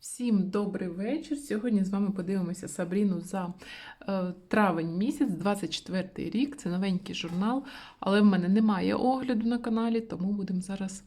Всім добрий вечір. Сьогодні з вами подивимося Сабріну за е, травень місяць, 24 рік. Це новенький журнал, але в мене немає огляду на каналі, тому будемо зараз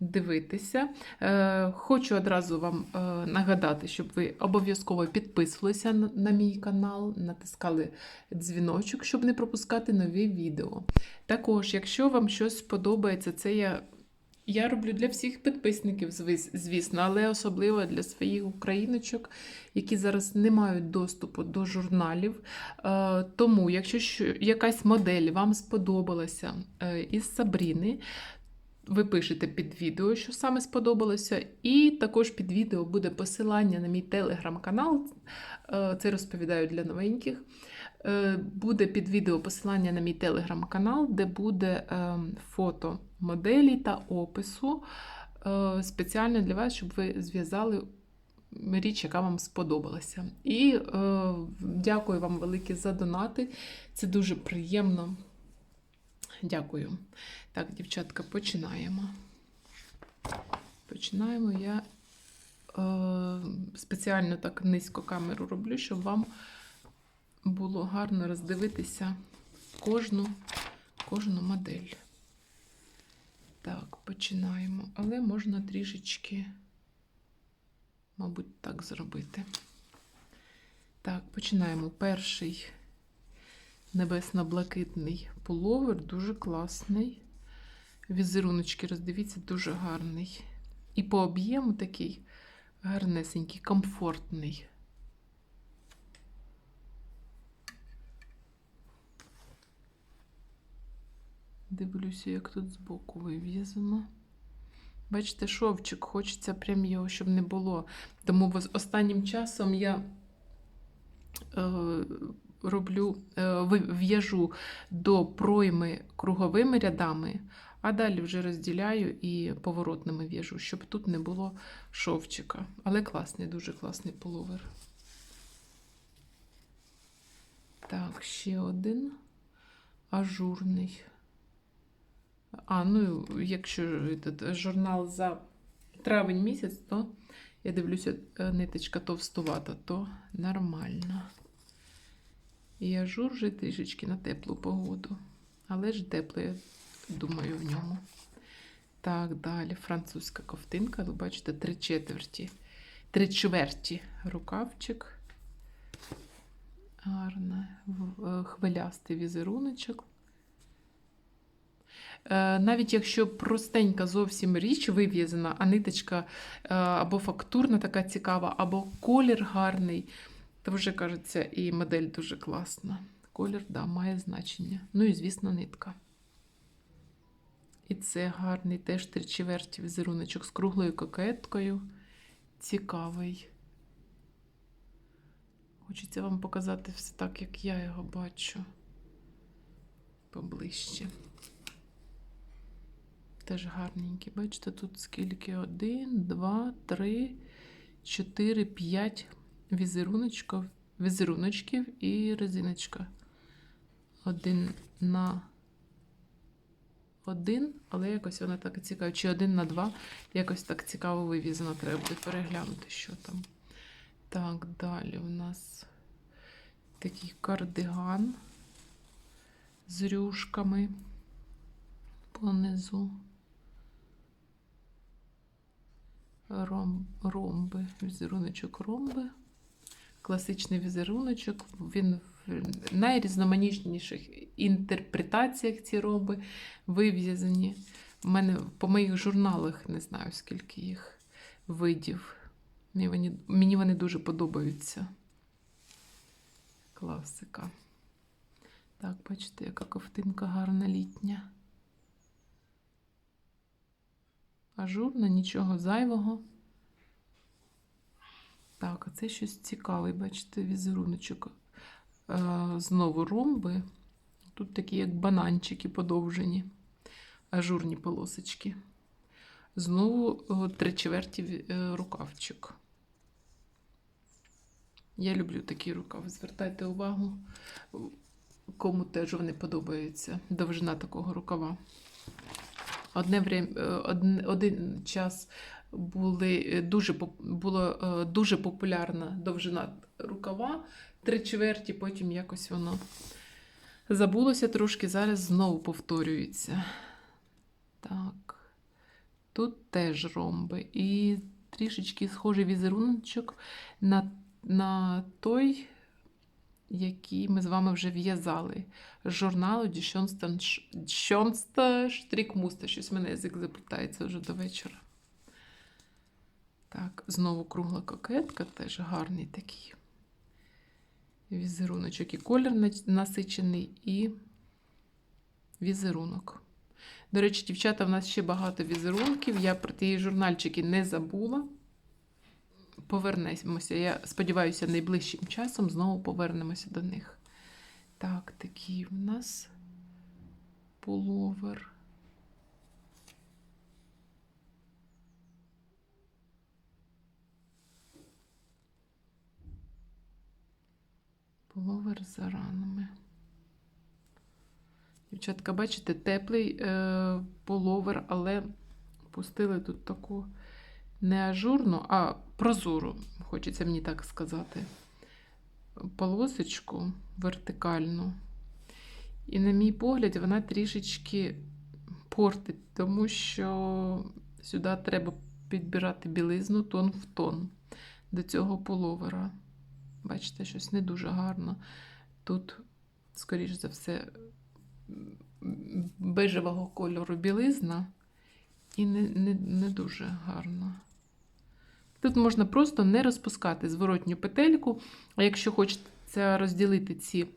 дивитися. Е, хочу одразу вам е, нагадати, щоб ви обов'язково підписувалися на, мій канал, натискали дзвіночок, щоб не пропускати нові відео. Також, якщо вам щось сподобається, це я. Я роблю для всіх підписників, звісно, але особливо для своїх україночок, які зараз не мають доступу до журналів. Е, Тому, якщо якась модель вам сподобалася е, із Сабріни, ви пишете під відео, що саме сподобалося, і також під відео буде посилання на мій телеграм-канал. Е, Це розповідаю для новеньких. Буде під відео посилання на мій телеграм-канал, де буде е, фото моделі та опису е, спеціально для вас, щоб ви зв'язали річ, яка вам сподобалася. І е, дякую вам велике за донати. Це дуже приємно. Дякую. Так, дівчатка, починаємо. Починаємо. Я е, спеціально так низько камеру роблю, щоб вам було гарно роздивитися кожну, кожну модель. Так, починаємо. Але можна трішечки, мабуть, так зробити. Так, починаємо. Перший небесно-блакитний пуловер, дуже класний. Візеруночки, роздивіться, дуже гарний. І по об'єму такий гарнесенький, комфортний. Дивлюся, як тут збоку вив'язано. Бачите, шовчик, хочеться прям його, щоб не було. Тому останнім часом я е, роблю, е, в'яжу до пройми круговими рядами, а далі вже розділяю і поворотними в'яжу, щоб тут не було шовчика. Але класний, дуже класний пуловер. Так, ще один ажурний. А, ну, якщо этот, журнал за травень місяць, то я дивлюся, е, ниточка товстувата, то нормально. І ажур вже трішечки на теплу погоду. Але ж тепло, я думаю, в ньому. Так, далі. Французька ковтинка. Ви бачите, три четверті. Три чверті рукавчик. Гарно. Е, Хвилястий візеруночок. Е, Навіть якщо простенька зовсім річ вив'язана, а ниточка е, або фактурна така цікава, або колір гарний, то вже кажеться, і модель дуже класна. Колір, да, має значення. Ну і, звісно, нитка. І це гарний теж тричеверті візеруночок з круглою кокеткою. Цікавий. Хочеться вам показати все так, як я його бачу. Поближче. Теж гарненький. Бачите, тут скільки? Один, два, три, чотири, п'ять візеруночків і резиночка. Один на один, але якось вона так цікава. Чи один на два. Якось так цікаво вивізано. Треба буде переглянути, що там. Так, далі у нас такий кардиган з рюшками понизу. Ромби, візеруночок ромби. Класичний візеруночок. Він в найрізноманітніших інтерпретаціях ці ромби вив'язані. У мене по моїх журналах не знаю, скільки їх видів. Мені вони, мені вони дуже подобаються. Класика. Так, бачите, яка ковтинка гарна літня. Ажурна, нічого зайвого. Так, а це щось цікаве, бачите, візеруночок. Е, знову ромби. Тут такі, як бананчики подовжені, ажурні полосочки. Знову три чверті е, рукавчик. Я люблю такі рукави. Звертайте увагу, кому теж вони подобаються. Довжина такого рукава. Одне время, один, один час були е, дуже, було е, дуже популярна довжина рукава, три чверті, потім якось воно забулося трошки, зараз знову повторюється. Так. Тут теж ромби. І трішечки схожий візеруночок на, на той, який ми з вами вже в'язали. З журналу Діщонста. Щось мене язик заплітається вже до вечора. Так, знову кругла кокетка, теж гарний такий візеруночок. І колір насичений, і візерунок. До речі, дівчата, в нас ще багато візерунків. Я про ті журнальчики не забула. Повернемося. Я сподіваюся, найближчим часом знову повернемося до них. Так, такий в нас пуловер. Пуловер з ранами. Дівчатка, бачите, теплий е, пуловер, але пустили тут таку не ажурну, а прозору, хочеться мені так сказати, полосочку вертикальну. І, на мій погляд, вона трішечки портить, тому що сюди треба підбирати білизну тон в тон до цього пуловера. Бачите, щось не дуже гарно. Тут, скоріш за все, бежевого кольору білизна і не, не, не дуже гарно. Тут можна просто не розпускати зворотню петельку, а якщо хочеться розділити ці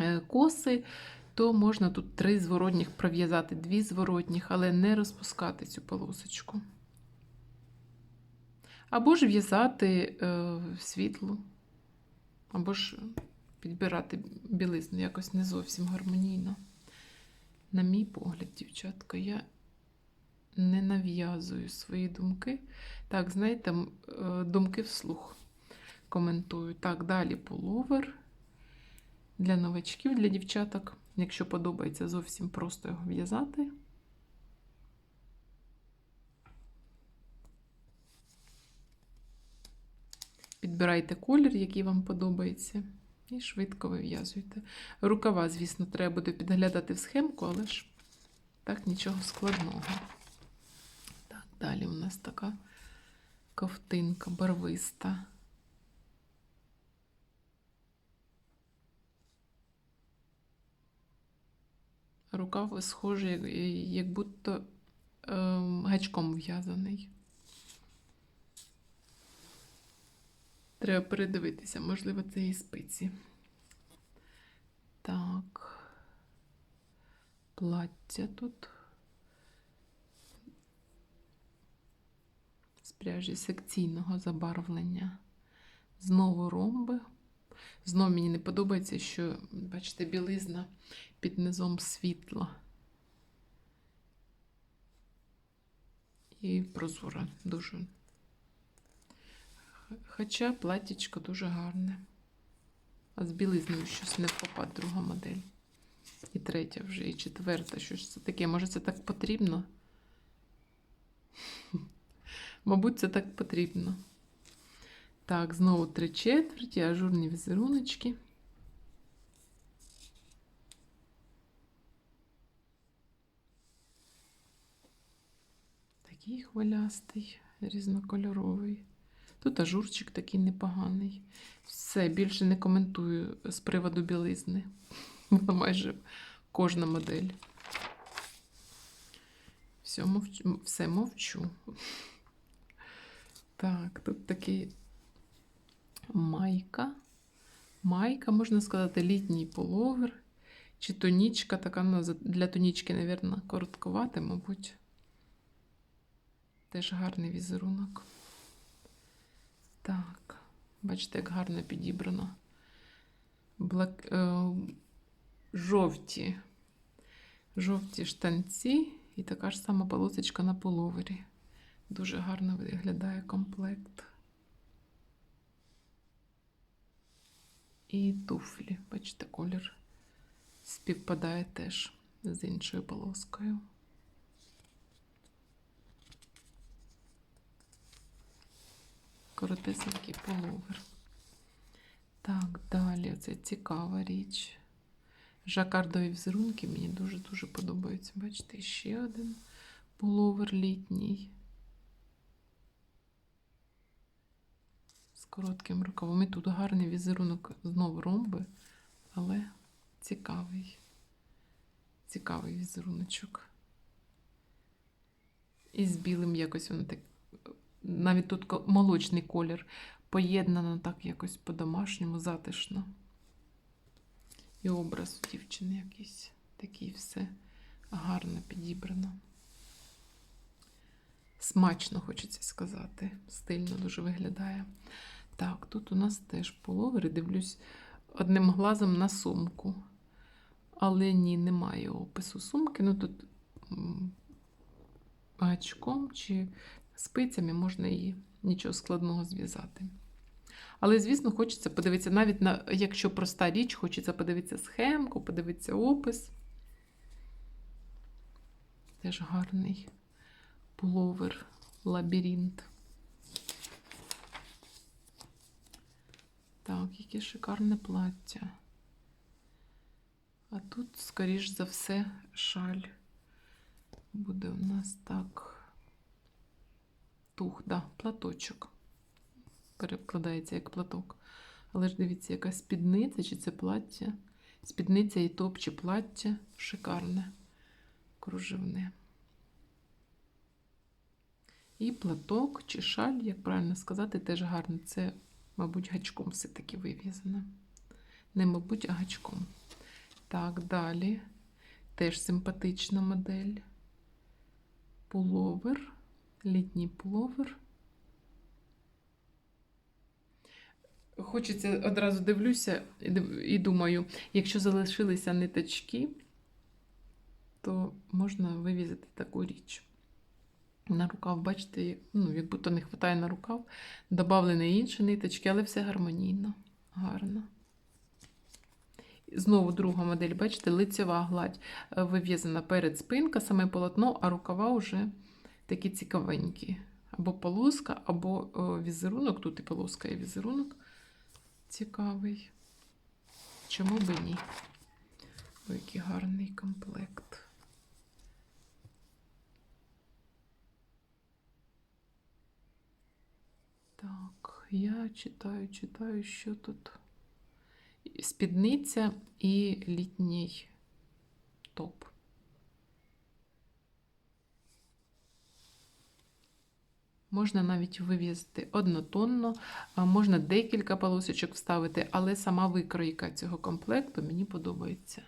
е, коси, то можна тут три зворотніх пров'язати, дві зворотніх, але не розпускати цю полосочку. Або ж в'язати е, світлу, або ж підбирати білизну якось не зовсім гармонійно. На мій погляд, дівчатка, я не нав'язую свої думки. Так, знаєте, е, думки вслух коментую. Так, далі пуловер для новачків, для дівчаток. Якщо подобається зовсім просто його в'язати. Підбирайте колір, який вам подобається, і швидко вив'язуйте. Рукава, звісно, треба буде підглядати в схемку, але ж так нічого складного. Далі у нас така ковтинка барвиста. Рукав схожий, як, будто ем, гачком в'язаний. Треба передивитися, можливо, це і спиці. Так. Плаття тут. Пряжі секційного забарвлення. Знову ромби. Знову мені не подобається, що, бачите, білизна під низом світла. І прозора дуже. Хоча платтячко дуже гарне. А з білизною щось не впопад друга модель. І третя вже, і четверта. Що ж це таке? Може, це так потрібно? Мабуть, це так потрібно. Так, знову три четверті, ажурні візеруночки. Такий хвилястий, різнокольоровий. Тут ажурчик такий непоганий. Все, більше не коментую з приводу білизни. Вона майже кожна модель. Все мовчу. Все мовчу. Так, тут такий майка. Майка, можна сказати, літній половер. Чи тонічка, така ну, для тонічки, мабуть, коротковата, мабуть. Теж гарний візерунок. Так, бачите, як гарно підібрано. Блак... Е... Жовті. Жовті штанці і така ж сама полосочка на половері. Дуже гарно виглядає комплект. І туфлі. Бачите, колір співпадає теж з іншою полоскою. коротесенький половер. Так, далі це цікава річ. Жакардові візерунки мені дуже-дуже подобаються. Бачите, ще один пуловер літній. Коротким рукавом. І тут гарний візерунок, знову ромби, але цікавий. Цікавий візеруночок. І з білим якось воно так. Навіть тут молочний колір поєднано так якось по-домашньому, затишно. І образ у дівчини якийсь такий все гарно підібрано. Смачно хочеться сказати. Стильно дуже виглядає. Так, тут у нас теж половери. Дивлюсь одним глазом на сумку. Але ні, немає опису сумки. Ну тут гачком чи спицями можна її нічого складного зв'язати. Але, звісно, хочеться подивитися, навіть на, якщо проста річ, хочеться подивитися схемку, подивитися опис. Теж гарний пуловер, лабіринт. Так, яке шикарне плаття. А тут, скоріш за все, шаль. Буде у нас так. Тух, да, платочок. Перекладається як платок. Але ж дивіться, яка спідниця, чи це плаття. Спідниця і топ, чи плаття. Шикарне, кружевне. І платок чи шаль, як правильно сказати, теж гарно. Це, мабуть, гачком все-таки вив'язано. Не мабуть, а гачком. Так, далі. Теж симпатична модель. Пуловер. Літній пуловер. Хочеться одразу дивлюся і думаю, якщо залишилися ниточки, то можна вивізати таку річ. На рукав, бачите, ну, як будто не вистачає на рукав, додавлені інші ниточки, але все гармонійно, гарно. Знову друга модель, бачите, лицева гладь е, вив'язана перед спинка, саме полотно, а рукава вже такі цікавенькі. Або полоска, або о, візерунок. Тут і полоска, і візерунок цікавий. Чому би ні? Ой, який гарний комплект. Так, я читаю, читаю, що тут. Спідниця і літній топ. Можна навіть вивізти однотонно, можна декілька полосочок вставити, але сама викройка цього комплекту мені подобається.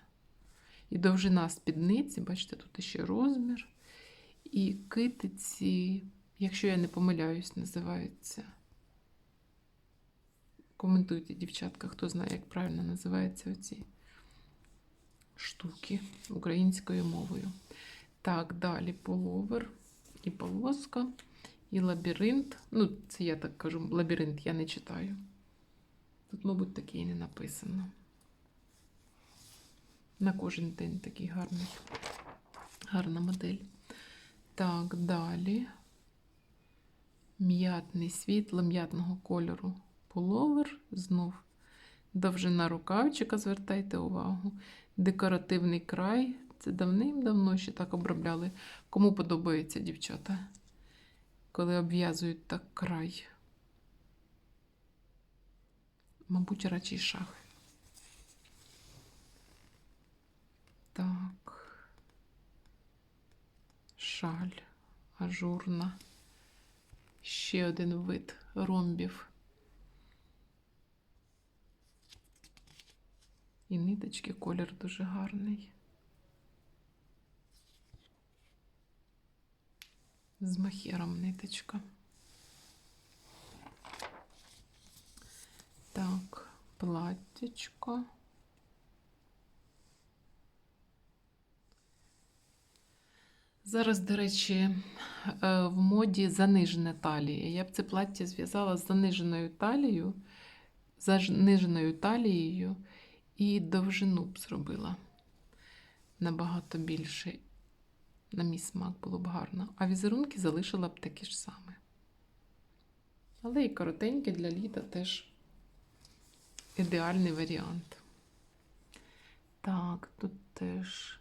І довжина спідниці, бачите, тут ще розмір. І китиці, якщо я не помиляюсь, називаються. Коментуйте, дівчатка, хто знає, як правильно називаються оці штуки українською мовою. Так, далі половер і полоска, і лабіринт. Ну, це я так кажу, лабіринт я не читаю. Тут, мабуть, таке і не написано. На кожен день такий гарний. Гарна модель. Так, далі. М'ятний світло м'ятного кольору пуловер. Знов довжина рукавчика, звертайте увагу. Декоративний край. Це давним-давно ще так обробляли. Кому подобається, дівчата, коли обв'язують так край. Мабуть, радше шах. Так. Шаль ажурна. Ще один вид ромбів. І ниточки колір дуже гарний. З махером ниточка. Так, платтячко. Зараз, до речі, е, в моді занижена талія. Я б це плаття зв'язала з заниженою талією, заниженою талією і довжину б зробила набагато більше. На мій смак було б гарно. А візерунки залишила б такі ж самі. Але і коротеньке для літа теж ідеальний варіант. Так, тут теж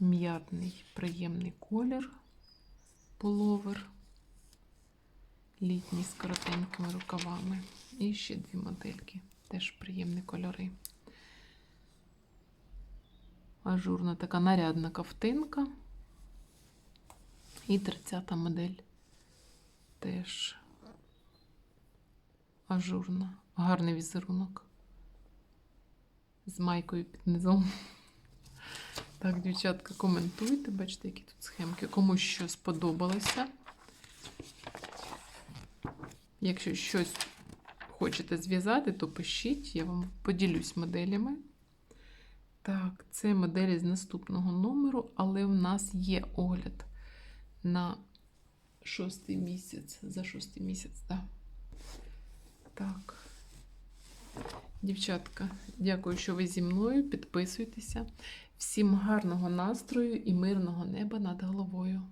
м'ятний приємний колір, половер, літній з коротенькими рукавами. І ще дві модельки, теж приємні кольори. Ажурна така нарядна ковтинка. І 30-та модель теж ажурна, гарний візерунок. З майкою під низом. Так, дівчатка, коментуйте, бачите, які тут схемки. Комусь що сподобалося. Якщо щось хочете зв'язати, то пишіть, я вам поділюсь моделями. Так, це моделі з наступного номеру, але в нас є огляд на шостий місяць. За шостий місяць, так. Так. Дівчатка, дякую, що ви зі мною. Підписуйтеся. Всім гарного настрою і мирного неба над головою.